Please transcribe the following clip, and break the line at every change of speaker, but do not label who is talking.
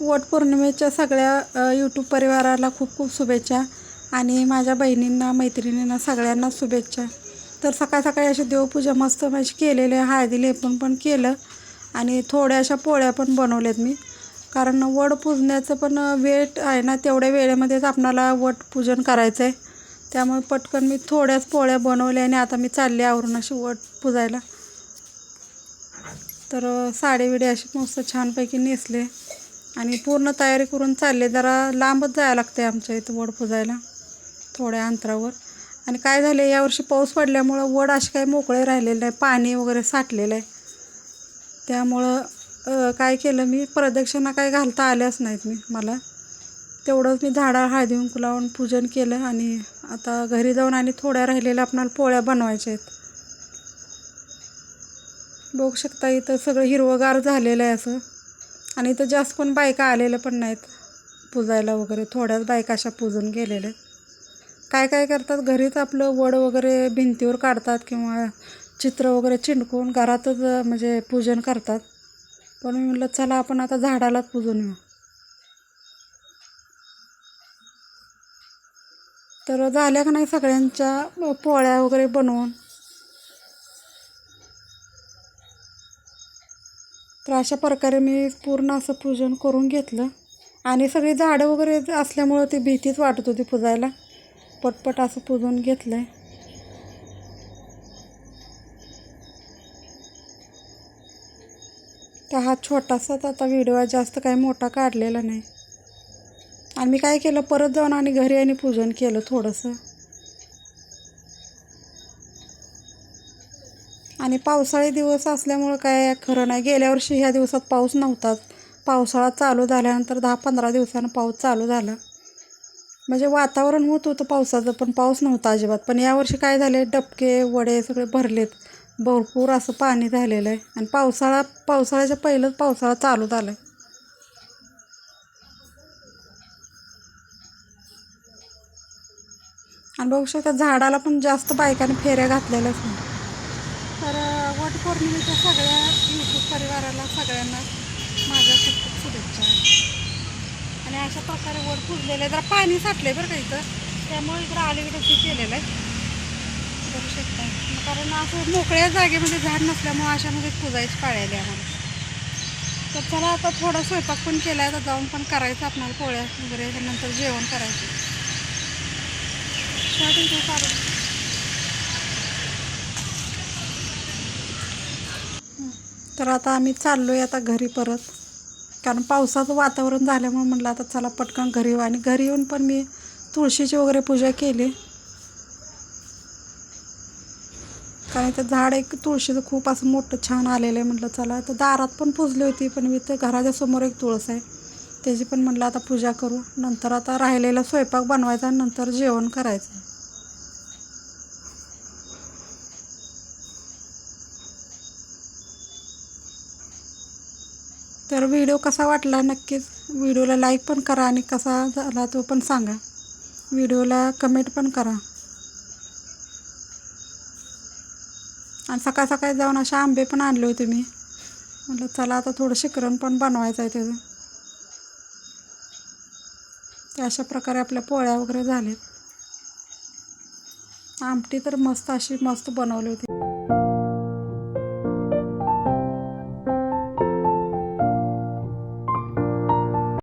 वटपौर्णिमेच्या सगळ्या यूट्यूब परिवाराला खूप खूप शुभेच्छा आणि माझ्या बहिणींना मैत्रिणींना सगळ्यांना शुभेच्छा. तर सकाळ सकाळी अशी देवपूजा मस्त माझी केलेली आहे हळदी लेपन पण केलं आणि थोड्याशा पोळ्या पण बनवल्यात मी. कारण वड पुजण्याचं पण वेट आहे ना तेवढ्या वेळेमध्येच आपणाला वट पूजन करायचं आहे त्यामुळे पटकन मी थोड्याच पोळ्या बनवल्या आणि आता मी चालले आवरून अशी वट पुजायला. तर साडी विडी अशी मस्त छानपैकी नेसले. आणि पूर्ण तयारी करून चालले. जरा लांबच जायला लागते आमच्या इथं वड पुजायला थोड्या अंतरावर. आणि काय झालं यावर्षी पाऊस पडल्यामुळं वड असे काही मोकळे राहिलेले नाही पाणी वगैरे साठलेलं आहे. त्यामुळं काय केलं मी प्रदक्षिणा काय घालता आल्याच नाहीत मी मला. तेवढंच मी झाडा हळदी कुंकू लावून पूजन केलं आणि आता घरी जाऊन आणि थोड्या राहिलेल्या आपणाला पोळ्या बनवायच्या आहेत. बघू शकता इथं सगळं हिरवंगार झालेलं आहे असं. आणि इथं जास्त कोण बायका आलेल्या पण नाहीत पुजायला वगैरे. थोड्याच बायका अशा पूजून गेलेल्या. काय काय करतात? घरीच आपलं वड वगैरे भिंतीवर काढतात किंवा चित्र वगैरे चिंडकून घरातच म्हणजे पूजन करतात. पण मी म्हटलं चला आपण आता झाडालाच पूजून येऊ. तर झाल्या का नाही सगळ्यांच्या पोळ्या वगैरे बनवून? तर अशा प्रकारे मी पूर्ण असं पूजन करून घेतलं. आणि सगळी झाडं वगैरे असल्यामुळं ती भीतीच वाटत होती पुजायला. पटपट असं पूजून घेतलं आहे तर हा छोटासाच आता व्हिडिओ आहे जास्त काही मोठा काढलेला नाही. आणि मी काय केलं परत जाऊन आणि घरी आणि पूजन केलं थोडंसं. आणि पावसाळी दिवस असल्यामुळं काय खरं नाही. गेल्या वर्षी ह्या दिवसात पाऊस नव्हताच पावसाळा चालू झाल्यानंतर दहा पंधरा दिवसानं पाऊस चालू झाला. म्हणजे वातावरण होत होतं पावसाचं पण पाऊस नव्हता अजिबात. पण यावर्षी काय झाले डबके वडे सगळे भरलेत. भरपूर असं पाणी झालेलं आहे. आणि पावसाळा पावसाळ्याच्या पहिलंच पावसाळा चालू झाला आहे आणि बघू शकता झाडाला पण जास्त बायकाने फेऱ्या घातलेल्याच नाही तर वटपौर्णिमेच्या सगळ्या यूट्यूब परिवाराला सगळ्यांना माझ्या खूप खूप शुभेच्छा आहे आणि अशा प्रकारे वड पुजलेलं आहे. जरा पाणी साठले बरं का इथं. त्यामुळे इकडं अलीकडं केलेलं आहे. बघू शकता. कारण असं मोकळ्या जागेमध्ये झाड नसल्यामुळे अशामध्ये पुजायची पाळी आम्हाला. तर चला आता थोडा स्वयंपाक पण केला आहे. तर जाऊन पण करायचं आपल्याला पोळ्या वगैरे नंतर जेवण करायचं. स्टार्टिंग तर आता आम्ही चाललो आहे आता घरी परत. कारण पावसाचं वातावरण झाल्यामुळे म्हटलं आता चला पटकन घरी येऊ. आणि घरी येऊन पण मी तुळशीची वगैरे पूजा केली. कारण इथं झाड एक तुळशीचं खूप असं मोठं छान आलेलं आहे म्हटलं चला. तर दारात पण पुजली होती पण मी तर घराच्या समोर एक तुळस आहे. त्याची पण म्हटलं आता पूजा करू. नंतर आता राहिलेला स्वयंपाक बनवायचा आणि नंतर जेवण करायचं. तर व्हिडिओ कसा वाटला नक्कीच व्हिडिओला लाईक पण करा आणि कसा झाला तो पण सांगा. व्हिडिओला कमेंट पण करा. आणि सकाळ सकाळी जाऊन असे आंबे पण आणले होते मी. म्हटलं चला आता थोडं शिकरण पण बनवायचं आहे त्याचं. ते अशा प्रकारे आपल्या पोळ्या वगैरे झाल्यात. आमटी तर मस्त अशी मस्त बनवली होती.